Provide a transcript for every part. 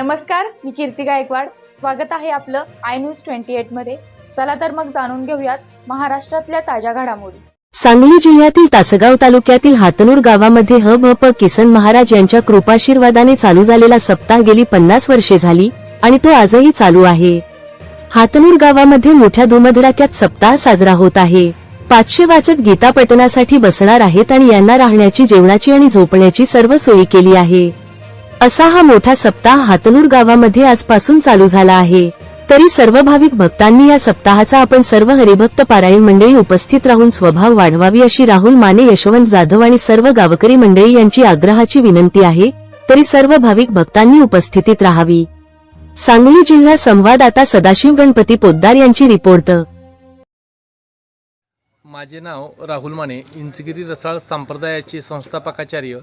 नमस्कार मी कीर्ती गायकवाड. स्वागत आहे आपलं आय न्यूज ट्वेंटी एटमध्ये चला तर मग जाणून घेऊयात महाराष्ट्रातल्या ताज्या घडामोडी. सांगली जिल्ह्यातील तासगाव तालुक्यातील हातनूर गावामध्ये ह भ प किसन महाराज यांच्या कृपाशीर्वादाने चालू झालेला सप्ताह गेली पन्नास वर्षे झाली आणि तो आजही चालू आहे. हातनूर गावामध्ये मोठ्या धुमधडाक्यात सप्ताह साजरा होत आहे. पाचशे वाचक गीता पठणासाठी बसणार आहेत आणि यांना राहण्याची जेवणाची आणि झोपण्याची सर्व सोयी केली आहे. असा हा मोठा सप्ताह हातनूर गावामध्ये आजपासून चालू झाला आहे. तरी सर्व भाविक भक्तांनी या सप्ताहाचा आपण सर्व हरिभक्त पारायण मंडळी उपस्थित राहून स्वभाव वाढवावी अशी राहुल माने यशवंत जाधव आणि सर्व गावकरी मंडळी यांची आग्रहाची विनंती आहे. तरी सर्व भाविक भक्तांनी उपस्थितीत राहावी. सांगली जिल्हा संवाददाता सदाशिव गणपती पोद्दार यांची रिपोर्ट. माझे नाव राहुल माने इंचगिरी रसाळ संप्रदायाचे संस्थापकाचार्य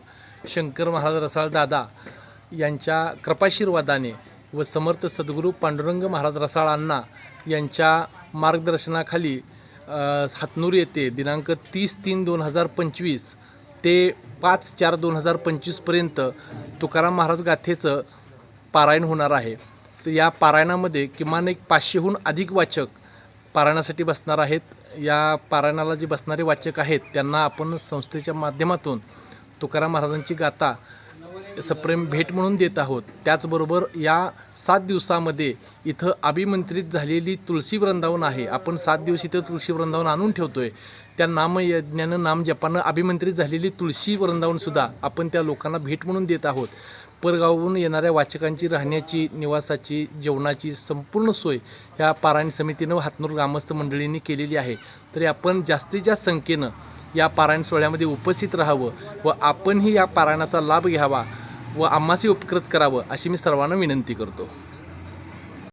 शंकर महाराज रसाळ दादा यांच्या कृपाशीर्वादाने व समर्थ सद्गुरू पांडुरंग महाराज रसाळांना यांच्या मार्गदर्शनाखाली हातनूर येथे दिनांक तीस तीन दोन हजार पंचवीस ते पाच चार दोन हजार पंचवीसपर्यंत तुकाराम महाराज गाथेचं पारायण होणार आहे. तर या पारायणामध्ये किमान एक पाचशेहून अधिक वाचक पारायणासाठी बसणार आहेत. या पारायणाला जे बसणारे वाचक आहेत त्यांना आपण संस्थेच्या माध्यमातून तुकाराम महाराजांची गाथा सप्रेम भेट म्हणून देत आहोत. त्याचबरोबर या सात दिवसामध्ये इथं अभिमंत्रित झालेली तुळशी वृंदावन आहे. आपण सात दिवस इथं तुळशी वृंदावन आणून ठेवतो आहे त्या नामयज्ञानं नाम जपानं अभिमंत्रित झालेली तुळशी वृंदावनसुद्धा आपण त्या लोकांना भेट म्हणून देत आहोत. परगावहून येणाऱ्या वाचकांची राहण्याची निवासाची जेवणाची संपूर्ण सोय ह्या पारायण समितीनं हातनूर ग्रामस्थ मंडळींनी केलेली आहे. तरी आपण जास्तीत जास्त संख्येनं या पारायण सोहळ्यामध्ये उपस्थित राहावं व आपणही या पारायणाचा लाभ घ्यावा व आम्हासही उपकृत करावं अशी मी सर्वांना विनंती करतो.